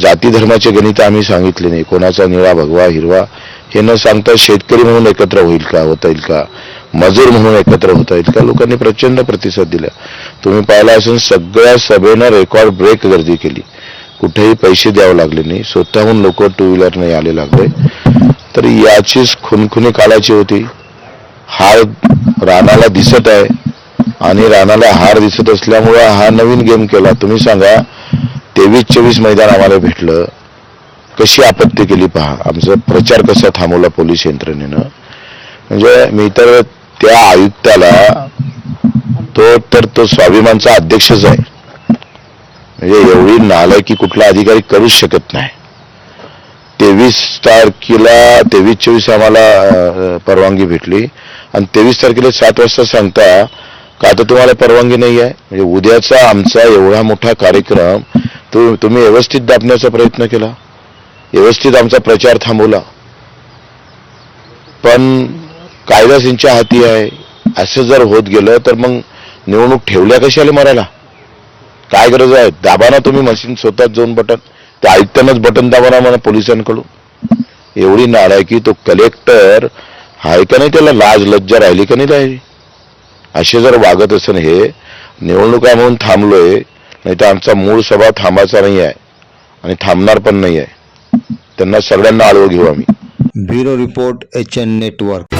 जाती धर्माचे गणित आम्ही सांगितले नाही. कोणाचा निळा भगवा हिरवा हे न सांगता शेतकरी म्हणून एकत्र होईल का होता येईल का? मजूर म्हणून एकत्र होता येईल का? लोकांनी प्रचंड प्रतिसाद दिला. तुम्ही पाहिला असून सगळ्या सभेनं रेकॉर्ड ब्रेक गर्दी केली. कुठेही पैसे द्यावे लागले नाही. स्वतःहून लोक टू व्हीलरने आले लागले. तर याचीच खुनखुनी काळाची होती. हार राणाला दिसत आहे आणि राणाला हार दिसत असल्यामुळे हा नवीन गेम केला. तुम्ही सांगा तेवीस चोवीस मैदान आम्हाला भेटलं. कशी आपत्ती केली पहा. आमचा प्रचार कसा थांबवला पोलीस यंत्रणेनं. म्हणजे मी तर त्या आयुक्ताला तो तर तो स्वाभिमानचा अध्यक्षच आहे. म्हणजे एवढी नालायकी कुठला अधिकारी करूच शकत नाही. तेवीस तारखेला तेवीस चोवीस आम्हाला परवानगी भेटली. आणि तेवीस तारखेला सात वाजता सांगता का तर तुम्हाला परवानगी नाही आहे म्हणजे उद्याचा आमचा एवढा मोठा कार्यक्रम तो तुम्ही व्यवस्थित दाबण्याचा प्रयत्न केला. व्यवस्थित आमचा प्रचार थांबवला. पण कायदा त्यांच्या हाती आहे. असं जर होत गेलं तर मग निवडणूक ठेवल्या कशाला मरायला? काय गरज आहे? दाबाना तुम्ही मशीन स्वतःच जाऊन बटन. त्या आयुक्तांनाच बटन दाबाना म्हणा पोलिसांकडून. एवढी नालायकी तो कलेक्टर आहे का नाही? त्याला लाज लज्जा राहिली का नाही? राहिली असे जर वागत असेल हे निवडणुका म्हणून थांबलोय नाही तर आमचा मूळ सभा थांबायचा नाही आहे आणि थांबणार पण नाही आहे त्यांना सगळ्यांना आळवं घेऊ आम्ही. Bureau report H N network.